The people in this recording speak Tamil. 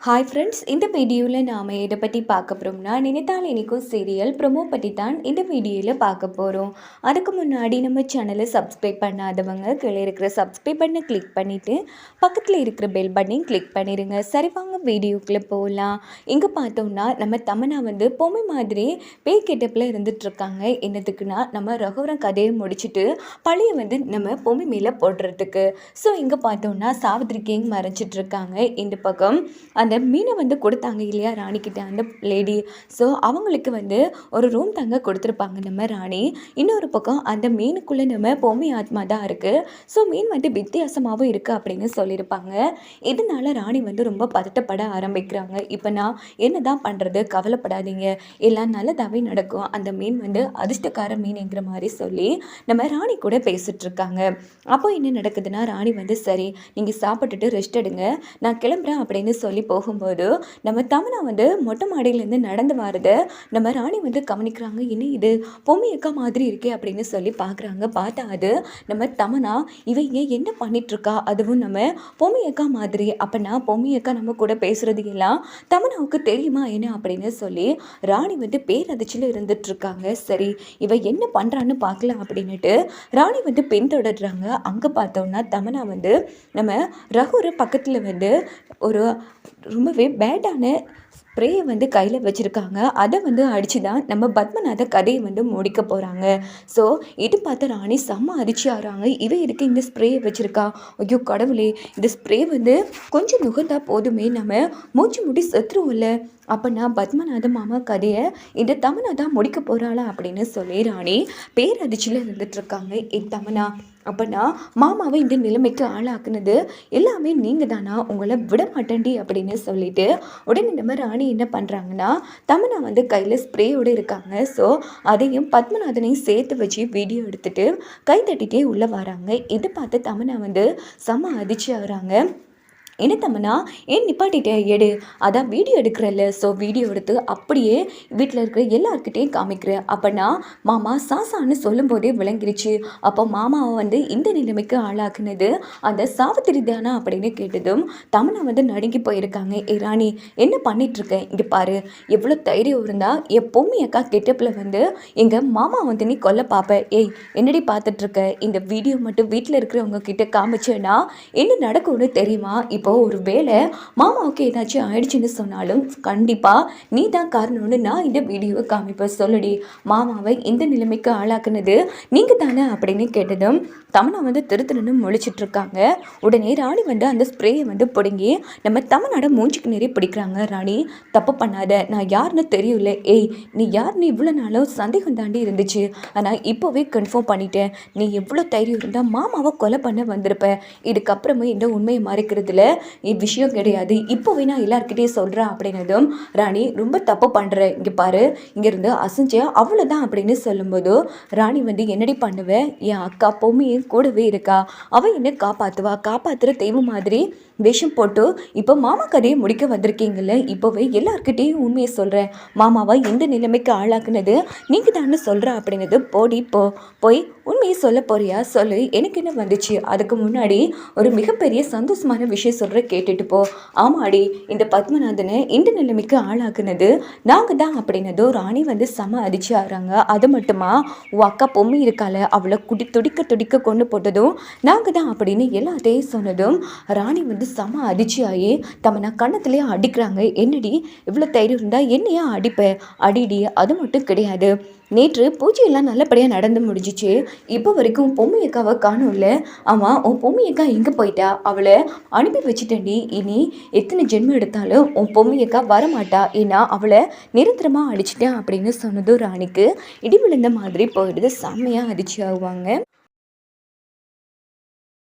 ஹாய் ஃப்ரெண்ட்ஸ் இந்த வீடியோவில் நாம் எதை பற்றி பார்க்க போகிறோம்னா நினைத்தால் இனிக்கும் சீரியல் ப்ரொமோ பற்றி தான் இந்த வீடியோவில் பார்க்க போகிறோம் அதுக்கு முன்னாடி நம்ம சேனலை சப்ஸ்கிரைப் பண்ணாதவங்க கீழே இருக்கிற சப்ஸ்கிரைப் பண்ணை கிளிக் பண்ணிவிட்டு பக்கத்தில் இருக்கிற பெல் பட்டனையும் கிளிக் பண்ணிடுங்க சரி வாங்க வீடியோக்குள்ளே போகலாம் இங்கே பார்த்தோம்னா நம்ம தமனா வந்து பொம்மை மாதிரி பேய் கெட்டப்பில் இருந்துகிட்ருக்காங்க என்னதுக்குன்னா நம்ம ரகுவரம் கதையை முடிச்சுட்டு பழைய வந்து நம்ம பொம்மை மேலே போடுறதுக்கு. ஸோ இங்கே பார்த்தோம்னா சாவித்ரி கிங் மறைஞ்சிட்ருக்காங்க இந்த பக்கம் அந்த மீனை வந்து கொடுத்தாங்க இல்லையா ராணிக்கிட்ட அந்த லேடி ஸோ அவங்களுக்கு வந்து ஒரு ரூம் தங்க கொடுத்துருப்பாங்க நம்ம ராணி. இன்னொரு பக்கம் அந்த மீனுக்குள்ளே நம்ம பொம்மை ஆத்மா தான் இருக்குது ஸோ மீன் வந்து வித்தியாசமாகவும் இருக்குது அப்படின்னு சொல்லியிருப்பாங்க. இதனால ராணி வந்து ரொம்ப பதட்டப்பட ஆரம்பிக்கிறாங்க. இப்போ நான் என்ன தான் பண்ணுறது கவலைப்படாதீங்க. எல்லாம் நல்லதாகவே நடக்கும். அந்த மீன் வந்து அதிர்ஷ்டக்கார மீன்ங்கிற மாதிரி சொல்லி நம்ம ராணி கூட பேசிகிட்ருக்காங்க அப்போ என்ன நடக்குதுன்னா ராணி வந்து சரி நீங்கள் சாப்பிட்டுட்டு ரெஸ்ட் எடுங்க. நான் கிளம்புறேன் அப்படின்னு சொல்லி போ போகும்போது நம்ம தமனா வந்து மொட்டை மாடியிலேருந்து நடந்து வரதை நம்ம ராணி வந்து கவனிக்கிறாங்க என்ன இது? பொம்மையக்கா மாதிரி இருக்கே அப்படின்னு சொல்லி பார்க்குறாங்க பார்த்தா அது நம்ம தமனா இவங்க என்ன பண்ணிகிட்ருக்கா அதுவும் நம்ம பொம்மையக்கா மாதிரி. அப்போனா பொம்மையக்கா நம்ம கூட பேசுகிறது எல்லாம் தமனாவுக்கு தெரியுமா என்ன? அப்படின்னு சொல்லி ராணி வந்து பேரதிர்ச்சியில் இருந்துட்டுருக்காங்க. சரி இவ என்ன பண்ணுறான்னு பார்க்கலாம் அப்படின்னுட்டு ராணி வந்து பின்தொடர்றாங்க. அங்கே பார்த்தோன்னா தமனா வந்து நம்ம ரகுர பக்கத்தில் வந்து ஒரு ரொம்பவே பேடான ஸ்ப்ரேயை வந்து கையில் வச்சுருக்காங்க. அதை வந்து அடித்து தான் நம்ம பத்மநாத கதையை வந்து முடிக்க போகிறாங்க ஸோ இது பார்த்த ராணி செம்ம அதிர்ச்சி ஆகிறாங்க. இவ இருக்கு இந்த ஸ்ப்ரேயை வச்சுருக்கா? ஐயோ கடவுளே. இந்த ஸ்ப்ரே வந்து கொஞ்சம் நுகர்ந்தா போதுமே. நம்ம மூச்சு முடி செத்துருவோம்ல. அப்போ பத்மநாத மாமா கதையை இந்த தமனா தான் முடிக்க போகிறாளா அப்படின்னு சொல்லி ராணி பேரதிர்ச்சியில் இருந்துகிட்ருக்காங்க என் தமனா அப்போனா மாமாவை இந்த நிலைமைக்கு ஆளாக்குனது எல்லாமே நீங்கள் தானா உங்களை விட மாட்டேன்டி அப்படின்னு சொல்லிட்டு உடனே நம்ம ராணி என்ன பண்ணுறாங்கன்னா தமனா வந்து கையில் ஸ்ப்ரேயோடு இருக்காங்க. ஸோ அதையும் பத்மநாதனையும் சேர்த்து வச்சு வீடியோ எடுத்துகிட்டு கை தட்டிகிட்டே உள்ளே வராங்க. இதை பார்த்து தமனா வந்து செம்ம அதிர்ச்சி ஆகிறாங்க என்ன தம்மனா ஏன் நிப்பாட்டிட்டே எடு? அதான் வீடியோ எடுக்கிறல்ல ஸோ வீடியோ எடுத்து அப்படியே வீட்டில் இருக்கிற எல்லாருக்கிட்டேயும் காமிக்கிறேன். அப்போனா மாமா சாசான்னு சொல்லும்போதே விளங்கிருச்சு. அப்போ மாமாவை வந்து இந்த நிலைமைக்கு ஆளாக்குனது அந்த சாவித்திரி தானா? அப்படின்னு கேட்டதும் தமனா வந்து நடுங்கி போயிருக்காங்க. ஏ ராணி என்ன பண்ணிகிட்ருக்கேன் இங்கே பாரு. எவ்வளோ தைரியம் இருந்தால் எப்போவுமே அக்கா கெட்டப்பில் வந்து எங்கள் மாமா வந்து நீ கொல்ல பார்ப்ப ஏய் என்னடி பார்த்துட்ருக்க இந்த வீடியோ மட்டும் வீட்டில் இருக்கிறவங்க கிட்ட காமிச்சேன்னா என்ன நடக்கும்னு தெரியுமா? இப்போ இப்போ ஒரு வேளை மாமாவுக்கு ஏதாச்சும் ஆயிடுச்சுன்னு சொன்னாலும் கண்டிப்பாக நீ தான் காரணம்னு நான் இந்த வீடியோவை காமிப்பேன் சொல்லுடி மாமாவை இந்த நிலைமைக்கு ஆளாக்குனது நீங்கள் தானே? அப்படின்னு கேட்டதும் தமனா வந்து திருத்தணுன்னு முழிச்சிட்டு இருக்காங்க. உடனே ராணி வந்து அந்த ஸ்ப்ரேயை வந்து பிடுங்கி நம்ம தமனோட மூஞ்சிக்கு நிறைய பிடிக்கிறாங்க ராணி. தப்பு பண்ணாத. நான் யாருன்னு தெரியல ஏய் நீ யாருன்னு இவ்வளோ நாளும் சந்தேகம் தாண்டி இருந்துச்சு. ஆனால் இப்போவே கன்ஃபார்ம் பண்ணிட்டேன். நீ எவ்வளோ தைரியம் இருந்தால் மாமாவை கொலை பண்ண வந்திருப்ப. இதுக்கப்புறமே இந்த உண்மையை மறைக்கிறதுல விஷயம் கிடையாது. இப்போ வேணா எல்லாருக்கிட்டே சொல்கிறேன் அப்படின்னதும் ராணி ரொம்ப தப்பு பண்ணுற இங்கே பாரு. இங்கேருந்து அசைஞ்ச அவ்வளோதான் அப்படின்னு சொல்லும்போது ராணி வந்து என்னடி பண்ணுவேன் என் அக்கா பொம்மையும் கூடவே இருக்கா. அவள் என்ன காப்பாற்றுவா காப்பாற்றுற தெய்வம் மாதிரி விஷம் போட்டு இப்போ மாமா கதையை முடிக்க வந்திருக்கீங்கல்ல இப்போவே எல்லாருக்கிட்டேயும் உண்மையை சொல்கிறேன் மாமாவை எந்த நிலைமைக்கு ஆளாக்குனது நீங்கள் தானே சொல்கிற அப்படின்னது போடி போ போய் உண்மையை சொல்ல போறியா? சொல்லு எனக்கு என்ன வந்துச்சு? அதுக்கு முன்னாடி ஒரு மிகப்பெரிய சந்தோஷமான விஷயம் சொல்கிற கேட்டுட்டு போ. ஆமாடி இந்த பத்மநாதனை இந்த நிலைமைக்கு ஆளாக்குனது நாங்கள் தான் அப்படின்னதோ ராணி வந்து செம அடிச்சு ஆகிறாங்க. அது மட்டுமா? உன் அக்கா பொம்மி இருக்கால அவளை குடி துடிக்க துடிக்க கொண்டு போட்டதும் நாங்கள் தான் அப்படின்னு எல்லாத்தையும் சொன்னதும் ராணி வந்து செம அதிர்ச்சியாகி தம்மனை கண்ணத்துலேயே அடிக்கிறாங்க. என்னடி? இவ்வளோ தைரியம் இருந்தால் என்னையா அடிப்பேன் அடிடி அது மட்டும் கிடையாது. நேற்று பூஜையெல்லாம் நல்லபடியாக நடந்து முடிஞ்சிச்சு. இப்போ வரைக்கும் பொம்மையக்காவை காணும்ல. ஆமாம் உன் பொம்மையக்கா எங்கே போயிட்டா? அவளை அனுப்பி வச்சுட்டேன்டி. இனி எத்தனை ஜென்மம் எடுத்தாலும் உன் பொம்மையக்கா வரமாட்டா. ஏன்னா அவளை நிரந்தரமாக அடிச்சிட்டேன் அப்படின்னு சொன்னதும் ராணிக்கு இடி விழுந்த மாதிரி போயிடுது. செம்மையாக அடிச்சு ஆகுவாங்க